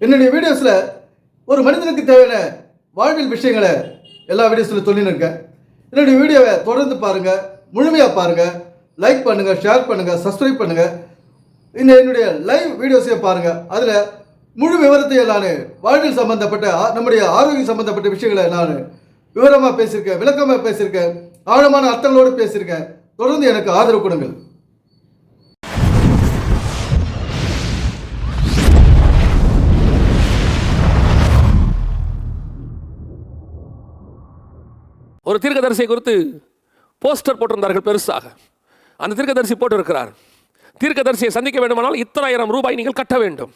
என்னுடைய வீடியோஸில் ஒரு மனிதனுக்கு தேவையான வாழ்வில் விஷயங்களை எல்லா வீடியோஸில் சொல்லின்னு இருக்கேன் என்னுடைய வீடியோவை தொடர்ந்து பாருங்கள் முழுமையாக பாருங்கள் லைக் பண்ணுங்கள் ஷேர் பண்ணுங்கள் சப்ஸ்கிரைப் பண்ணுங்கள் இந்த என்னுடைய லைவ் வீடியோஸையும் பாருங்கள் அதில் முழு விவரத்தையும் நான் வாழ்வில் சம்பந்தப்பட்ட நம்முடைய ஆரோக்கியம் சம்பந்தப்பட்ட விஷயங்களை நான் விவரமாக பேசியிருக்கேன் விளக்கமாக பேசியிருக்கேன் ஆழமான அர்த்தங்களோடு பேசியிருக்கேன். தொடர்ந்து எனக்கு ஆதரவு கொடுங்கள். ஒரு தீர்க்கதரிசியை குறித்து போஸ்டர் போட்டிருந்தார்கள் பெருசாக. அந்த தீர்க்கதரிசி போட்டிருக்கிறார். தீர்க்கதரிசியை சந்திக்க வேண்டுமானால் இத்தனாயிரம் ரூபாய் நீங்கள் கட்ட வேண்டும்.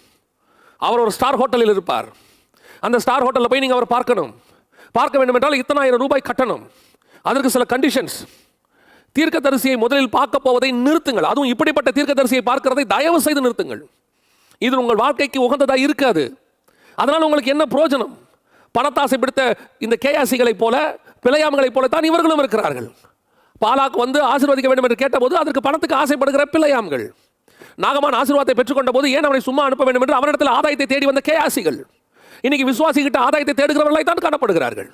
அவர் ஒரு ஸ்டார் ஹோட்டலில் இருப்பார். அந்த ஸ்டார் ஹோட்டலில் போய் நீங்கள் அவர் பார்க்கணும். பார்க்க வேண்டும் என்றால் இத்தனாயிரம் ரூபாய் கட்டணும். அதற்கு சில கண்டிஷன்ஸ் தீர்க்கதரிசியை முதலில் பார்க்க போவதை நிறுத்துங்கள். அதுவும் இப்படிப்பட்ட தீர்க்கதரிசியை பார்க்கிறதை தயவு செய்து நிறுத்துங்கள். இது உங்கள் வாழ்க்கைக்கு உகந்ததாக இருக்காது. அதனால் உங்களுக்கு என்ன பிரயோஜனம்? பணத்தாசை பிடித்த இந்த கேயாசிகளைப் போல பிள்ளையாமங்களைப் போலத்தான் இவர்களும் இருக்கிறார்கள். பாலாக்கு வந்து ஆசீர்வதிக்க வேண்டும் என்று கேட்டபோது அதற்கு பணத்துக்கு ஆசைப்படுகிற பிள்ளையாம்கள் நாகமான் ஆசீர்வாதத்தை பெற்றுக்கொண்ட போது ஏன் அவனை சும்மா அனுப்ப வேண்டும் என்று அவனிடத்தில் ஆதாயத்தை தேடி வந்த கேயாசிகள் இன்னைக்கு விசுவாசிகிட்ட ஆதாயத்தை தேடுகிறவர்களாய் தான் காணப்படுகிறார்கள்.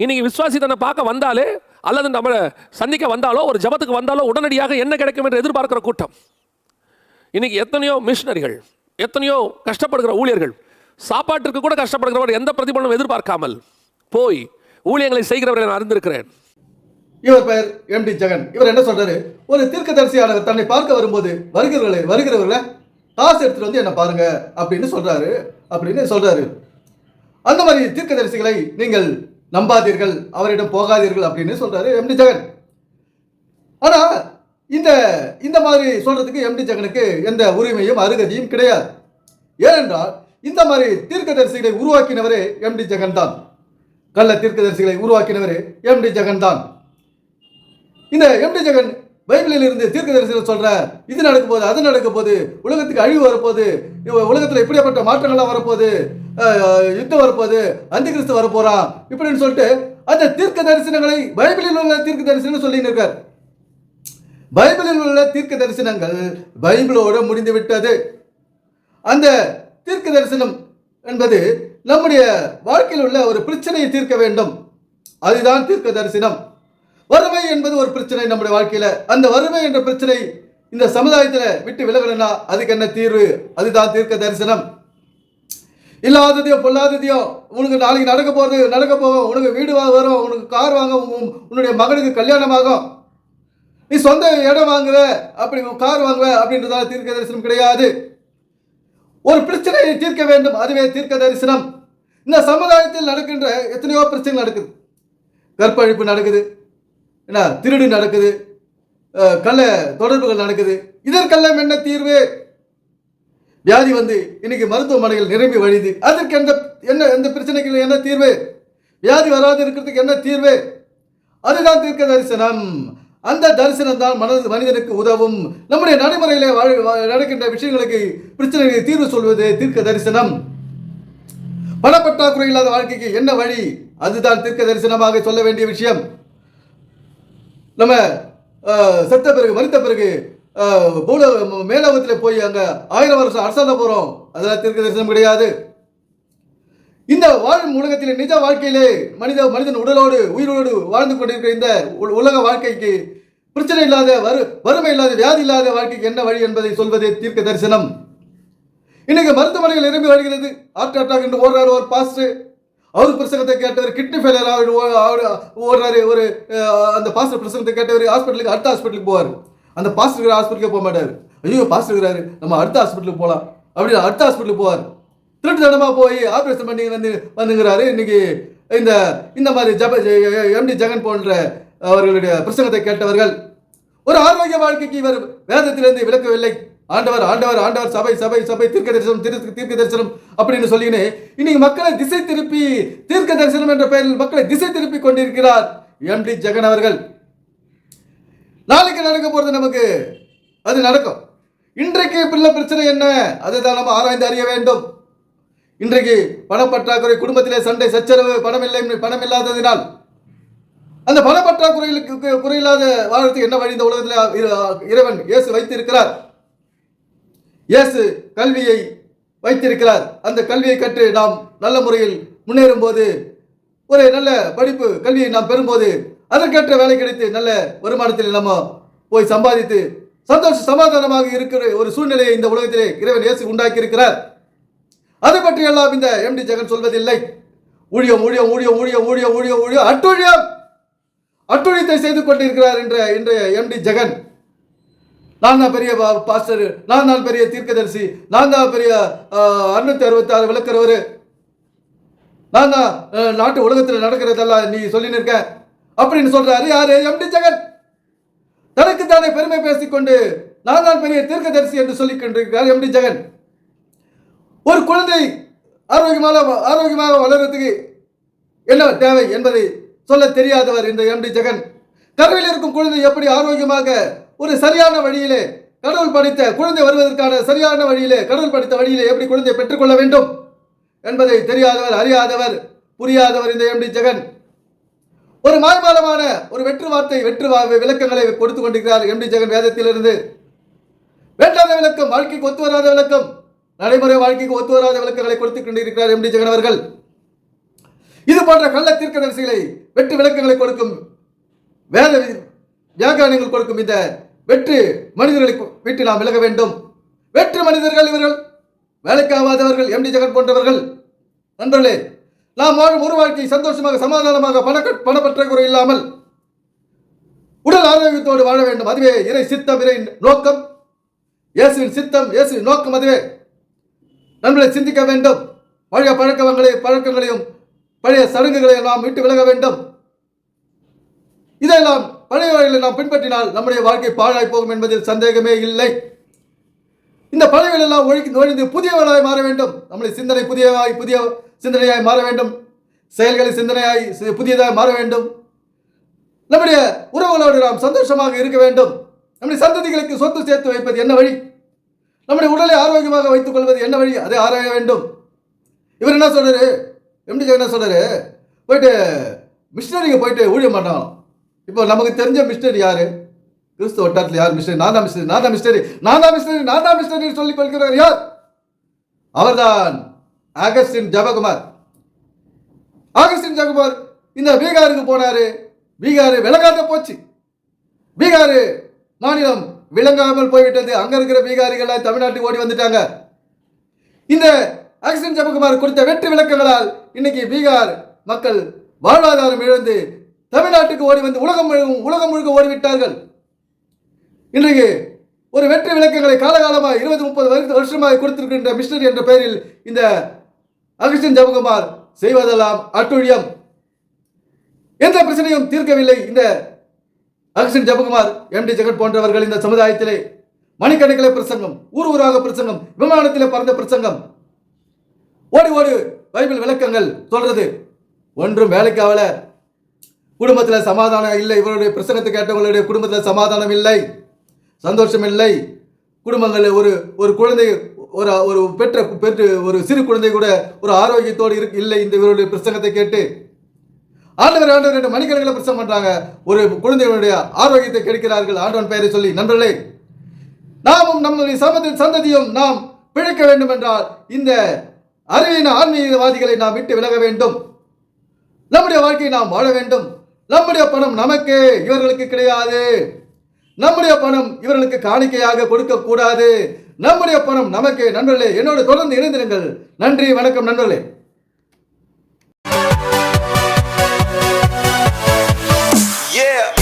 இன்னைக்கு விசுவாசி தன்னை பார்க்க வந்தாலே அல்லது நம்மளை சந்திக்க வந்தாலோ ஒரு ஜபத்துக்கு வந்தாலோ உடனடியாக என்ன கிடைக்கும் என்று எதிர்பார்க்கிற கூட்டம். இன்னைக்கு எத்தனையோ மிஷினரிகள் எத்தனையோ கஷ்டப்படுகிற ஊழியர்கள் சாப்பாட்டிற்கு கூட கஷ்டப்படுகிறவர் எந்த பிரதிபலனும் எதிர்பார்க்காமல் போய் ஊழியங்களை செய்கிறவர்கள் நான் அறிந்திருக்கிறேன். இவர் பெயர் எம் டி ஜெகன். இவர் என்ன சொல்றாரு? ஒரு தீர்க்கதரிசியாளர் தன்னை பார்க்க வரும்போது வருகிறவர்களே வருகிறவர்களே காசு எடுத்துட்டு வந்து என்ன பாருங்க அப்படின்னு சொல்றாரு. அப்படின்னு சொல்றாரு. அந்த மாதிரி தீர்க்கதரிசிகளை நீங்கள் நம்பாதீர்கள் அவரிடம் போகாதீர்கள் அப்படின்னு சொல்றாரு எம்டி ஜெகன். ஆனா இந்த இந்த மாதிரி சொல்றதுக்கு எம்டி ஜெகனுக்கு எந்த உரிமையும் அருகதியும் கிடையாது. ஏனென்றால் இந்த மாதிரி தீர்க்கதரிசிகளை உருவாக்கினவரே எம் டி ஜெகன் தான் கள்ள தீர்க்கதரிசிகளை உருவாக்கினவரே எம்டி ஜெகன் தான். இந்த எம்டி ஜெகன் பைபிளில் இருந்து தீர்க்கதரிசிகள் சொல்ற இது நடக்க போகுது அது நடக்க போகுது உலகத்துக்கு அழிவு வரப்போகுது இவ- இப்படியாப்பட்ட மாற்றங்கள்லாம் வரப்போகுது யுத்தம் வரப்போகுது அந்த கிறிஸ்து வரப்போறான் இப்படின்னு சொல்லிட்டு அந்த தீர்க்க தரிசனங்களை பைபிளில் உள்ள தீர்க்க தரிசனம் சொல்லி இருக்கார். பைபிளில் உள்ள தீர்க்க தரிசனங்கள் பைபிளோடு முடிந்து விட்டது. அந்த தீர்க்க தரிசனம் என்பது நம்முடைய வாழ்க்கையில் உள்ள ஒரு பிரச்சனையை தீர்க்க வேண்டும். அதுதான் தீர்க்க தரிசனம் வறுமை என்பது ஒரு பிரச்சனை நம்முடைய வாழ்க்கையில. அந்த வறுமை என்ற பிரச்சனை இந்த சமுதாயத்தில் விட்டு விலகணும்னா அதுக்கு என்ன தீர்வு? அதுதான் தீர்க்க தரிசனம் இல்லாததையோ பொல்லாததையோ உனக்கு நாளைக்கு நடக்க போகிறது நடக்க போகும் உனக்கு வீடு வா- வரும் உனக்கு கார் வாங்க உன்னுடைய மகனுக்கு கல்யாணம் ஆகும். நீ சொந்த இடம் வாங்குவ அப்படி கார் வாங்குவ அப்படின்றதால தீர்க்க தரிசனம் கிடையாது. ஒரு பிரச்சனையை தீர்க்க வேண்டும். அதுவே தீர்க்க தரிசனம். இந்த சமுதாயத்தில் நடக்கின்ற எத்தனையோ பிரச்சனைகள் நடக்குது. கற்பழிப்பு நடக்குது. என்ன திருடு நடக்குது. கள்ள தொடர்புகள் நடக்குது. இதற்கெல்லாம் என்ன தீர்வு? வியாதி வந்து இன்னைக்கு மருத்துவமனைகள் நிரம்பி வழிது அதற்கு எந்த என்ன எந்த பிரச்சனைக்கு என்ன தீர்வு? வியாதி வராது இருக்கிறதுக்கு என்ன தீர்வு? அதுதான் தீர்க்க தரிசனம். அந்த தரிசனம் தான் மனது மனிதனுக்கு உதவும். நம்முடைய நடைமுறையிலே வா- நடக்கின்ற விஷயங்களுக்கு பிரச்சனைகளை தீர்வு சொல்வது தீர்க்க தரிசனம். பணப்பற்றாக்குறை இல்லாத வாழ்க்கைக்கு என்ன வழி? அதுதான் தீர்க்க தரிசனமாக சொல்ல வேண்டிய விஷயம். நம்ம செத்த பிறகு மறித்த பிறகு பூல மேலோகத்தில் போய் அங்கே ஆயிரம் வருஷம் அரசாங்க போகிறோம் அதெல்லாம் தீர்க்க தரிசனம் கிடையாது. இந்த வாழும் உலகத்திலே நிஜ வாழ்க்கையிலே மனித மனிதன் உடலோடு உயிரோடு வாழ்ந்து கொண்டிருக்கிற இந்த உ- உலக வாழ்க்கைக்கு பிரச்சனை இல்லாத வறு வறுமை இல்லாத வியாதி இல்லாத வாழ்க்கைக்கு என்ன வழி என்பதை சொல்வதே தீர்க்க தரிசனம். இன்னைக்கு மருத்துவமனைகள் நிரம்பி வருகிறது ஹார்ட் அட்டாக் என்று ஓடுறாரு ஒரு பாஸ்டர். அவர் பிரசங்கத்தை கேட்டவர் கிட்னி ஃபெயிலியர் ஆகிடு ஓடுறாரு ஒரு அந்த பாஸ்டர் பிரசங்கத்தை கேட்டவர் ஹாஸ்பிட்டலுக்கு அடுத்த ஹாஸ்பிட்டலுக்கு போவார். அந்த பாஸ்டர் இருக்கிற ஹாஸ்பிட்டலுக்கு போக மாட்டார். ஐயோ பாஸ்டர் இருக்கிறாரு நம்ம அடுத்த ஹாஸ்பிட்டலுக்கு போகலாம் அப்படின்னு அடுத்த ஹாஸ்பிட்டலுக்கு போவார். திருட்டுத்தனமாக போய் ஆப்ரேஷன் பண்ணி வந்து வந்துங்கிறாரு. இன்னைக்கு இந்த இந்த மாதிரி ஜப எம்டி ஜெகன் போன்ற அவர்களுடைய பிரசங்கத்தை கேட்டவர்கள் ஒரு ஆரோக்கிய வாழ்க்கைக்கு இவர் வேதத்திலிருந்து விளக்கவில்லை ஆண்டவர் ஆண்டவர் ஆண்டவர் சபை சபை சபை தீர்க்க தரிசனம் திரு- தீர்க்க தரிசனம் அப்படின்னு சொல்லினே இன்னைக்கு மக்களை திசை திருப்பி தீர்க்க தரிசனம் என்ற பெயரில் மக்களை திசை திருப்பி கொண்டிருக்கிறார் எம்டி ஜெகன் அவர்கள். நாளைக்கு நடக்க போறது நமக்கு அது நடக்கும். இன்றைக்கு பிள்ளை பிரச்சனை என்ன? அதுதான் நம்ம ஆராய்ந்து அறிய வேண்டும். இன்றைக்கு பணப்பற்றாக்குறை குடும்பத்திலே சண்டை சச்சரவு பணம் இல்லை பணம் இல்லாததினால் அந்த பணப்பற்றாக்குறைகளுக்கு குறையில்லாத வாழ்றதுக்கு என்ன வழி இந்த உலகத்தில் இறைவன் இயேசு வைத்திருக்கிறார். இயேசு கல்வியை வைத்திருக்கிறார். அந்த கல்வியை கற்று நாம் நல்ல முறையில் முன்னேறும் போது ஒரு நல்ல படிப்பு கல்வியை நாம் பெறும்போது அதற்கேற்ற வேலை கிடைத்து நல்ல வருமானத்தில் நம்ம போய் சம்பாதித்து சந்தோஷ சமாதானமாக இருக்கிற ஒரு சூழ்நிலையை இந்த உலகத்திலே இறைவன் இயேசு உண்டாக்கி இருக்கிறார் அதை பற்றி எல்லாம் இந்த எம்டி ஜெகன் சொல்வதில்லை. ஊழியம் ஊழியம் ஊழியம் ஊழியம் ஊழியம் ஊழியம் ஊழியம் அட்டுழியம். அட்டுழியத்தை செய்து கொண்டிருக்கிறார் என்ற இன்றைய எம்டி ஜெகன். நான் தான் பெரிய பாஸ்டர். நான் தான் பெரிய தீர்க்கதரிசி. நான் தான் பெரிய அறுநூத்தி அறுபத்தி ஆறு விளக்குறவர் நான் தான் நாட்டு உலகத்தில் நடக்கிறதெல்லாம் நீ சொல்லி இருக்க அப்படின்னு சொல்றாரு யாரு? எம்டி ஜெகன். தனக்கு தானே பெருமை பேசிக்கொண்டு நான் தான் பெரிய தீர்க்கதரிசி என்று சொல்லிக் கொண்டிருக்கிறார் எம்டி ஜெகன். ஒரு குழந்தை ஆரோக்கியமாக ஆரோக்கியமாக வளர்றதுக்கு என்ன தேவை என்பதை சொல்ல தெரியாதவர் இந்த எம்டி ஜெகன். கருவில் இருக்கும் குழந்தை எப்படி ஆரோக்கியமாக ஒரு சரியான வழியிலே கடவுள் படித்த குழந்தை வருவதற்கான சரியான வழியிலே கடவுள் படித்த வழியிலே எப்படி குழந்தை பெற்றுக்கொள்ள வேண்டும் என்பதை தெரியாதவர் அறியாதவர் புரியாதவர் இந்த எம்டி ஜெகன். ஒரு மாய்மாலமான ஒரு வெற்று வார்த்தை வெற்று விளக்கங்களை கொடுத்து கொண்டிருக்கிறார் எம்டி ஜெகன் வேதத்திலிருந்து. வேண்டாத விளக்கம் வாழ்க்கைக்கு ஒத்து வராத விளக்கம். நடைமுறை வாழ்க்கைக்கு ஒத்து வராத விளக்கங்களை கொடுத்துக் கொண்டிருக்கிறார் எம்டி ஜெகன் அவர்கள். இது போன்ற கள்ள தீர்க்கதரிசிகளை வெற்று விளக்கங்களை கொடுக்கும் வேத வி- வியாக்கியானங்கள் கொடுக்கும் இந்த வெற்று மனிதர்களை வீட்டில் விட்டு நாம் விலக வேண்டும். வெற்று மனிதர்கள் இவர்கள் வேலைக்காவாதவர்கள் எம்டி ஜெகன் போன்றவர்கள். நண்பர்களே நாம் வாழும் ஒரு வாழ்க்கை சந்தோஷமாக சமாதானமாக பண பணப்பற்றாக்குறை இல்லாமல் உடல் ஆரோக்கியத்தோடு வாழ வேண்டும். அதுவே இறை சித்தம் இறை நோக்கம். இயேசுவின் சித்தம் இயேசுவின் நோக்கம் அதுவே. நண்பர்களை சிந்திக்க வேண்டும். பழைய பழக்கங்களை பழக்கங்களையும் பழைய சடங்குகளையும் நாம் விட்டு விலக வேண்டும். இதெல்லாம் பழைய வழிகளை நாம் பின்பற்றினால் நம்முடைய வாழ்க்கை பாழாய் போகும் என்பதில் சந்தேகமே இல்லை. இந்த பழையவர்கள் எல்லாம் ஒழிந்து ஒழிந்து புதியவர்களாய் மாற வேண்டும். நம்முடைய சிந்தனை புதியவாய் புதிய சிந்தனையாய் மாற வேண்டும். செயல்களை சிந்தனையாய் புதியதாக புதியதாய் மாற வேண்டும். நம்முடைய உறவுகளோடு நாம் சந்தோஷமாக இருக்க வேண்டும். நம்முடைய சந்ததிகளுக்கு சொத்து சேர்த்து வைப்பது என்ன வழி? நம்முடைய உடலை ஆரோக்கியமாக வைத்துக் கொள்வது என்ன வழி? அதை ஆராய வேண்டும். இவர் என்ன சொல்றாரு? எம்டி என்ன சொல்றாரு? போயிட்டு மிஷினரிங்க போயிட்டு ஊழியம் பண்ணணும் இப்போ நமக்கு தெரிஞ்ச மிஷினரி யாரு? கிறிஸ்துவ வட்டாரத்தில் யார் மிஷினரி நான் தான் மிஷினரி நான் தான் மிஷினரி நான் தான் மிஷினரி நான் தான் மிஷினரி சொல்லிக் கொள்கிறார் யார்? அவர்தான் ஆகஸ்டின் ஜபகுமார். ஆகஸ்டின் ஜபகுமார் இந்த பீகாருக்கு போனாரு. பீகாரு விலகாத போச்சு. பீகாரு மாநிலம் விளங்காமல் போய்விட்டது. அங்க இருக்கிற பீகாரிகள் தமிழ்நாட்டுக்கு ஓடி வந்துட்டாங்க. இந்த ஆக்சிடென்ட் ஜெபகுமார் கொடுத்த வெற்றி விளக்கங்களால் இன்னைக்கு பீகார் மக்கள் வாழ்வாதாரம் இழந்து தமிழ்நாட்டுக்கு ஓடி வந்து உலகம் முழுவதும் உலகம் முழுக்க ஓடிவிட்டார்கள். இன்றைக்கு ஒரு வெற்றி விளக்கங்களை காலகாலமாக இருபது முப்பது வருஷ வருஷமாக கொடுத்திருக்கின்ற மிஷினரி என்ற பெயரில் இந்த அகஸ்டின் ஜெபகுமார் செய்வதெல்லாம் அட்டுழியம். எந்த பிரச்சனையும் தீர்க்கவில்லை. இந்த அகஸ்டின் ஜபகுமார் எம்டி ஜெகத் போன்றவர்கள் இந்த சமுதாயத்திலே மணிக்கணக்கிலே பிரசங்கம் ஊர் ஊராக பிரசங்கம் விமானத்திலே பறந்த பிரசங்கம். ஓடி ஓடி பைபிள் விளக்கங்கள் சொல்றது. ஒன்றும் வேலைக்கு ஆகல குடும்பத்தில் சமாதானம் இல்லை. இவருடைய பிரசங்கத்தை கேட்டவங்களுடைய குடும்பத்தில் சமாதானம் இல்லை. சந்தோஷம் இல்லை. குடும்பங்களில் ஒரு ஒரு குழந்தை ஒரு ஒரு பெற்ற பெற்று ஒரு சிறு குழந்தை கூட ஒரு ஆரோக்கியத்தோடு இருக்கு இல்லை இந்த இவருடைய பிரசங்கத்தை கேட்டு ஆண்டவர் ஆண்டவர் என்று மணிக்கணக்கில் பிரசங்கம் பண்ணுறாங்க ஒரு குழந்தைகளுடைய ஆரோக்கியத்தை கெடுக்கிறார்கள். ஆண்டவன் பெயரை சொல்லி நண்பர்களே நாமும் நம்முடைய சமதி சந்ததியும் நாம் பிழைக்க வேண்டும் என்றால் இந்த அறிவின ஆன்மீகவாதிகளை நாம் விட்டு விலக வேண்டும். நம்முடைய வாழ்க்கையை நாம் வாழ வேண்டும். நம்முடைய பணம் நமக்கு இவர்களுக்கு கிடையாது. நம்முடைய பணம் இவர்களுக்கு காணிக்கையாக கொடுக்கக்கூடாது. நம்முடைய பணம் நமக்கு நண்பர்களே என்னோடு தொடர்ந்து இணைந்திருங்கள். நன்றி வணக்கம் நண்பர்களே. Yeah.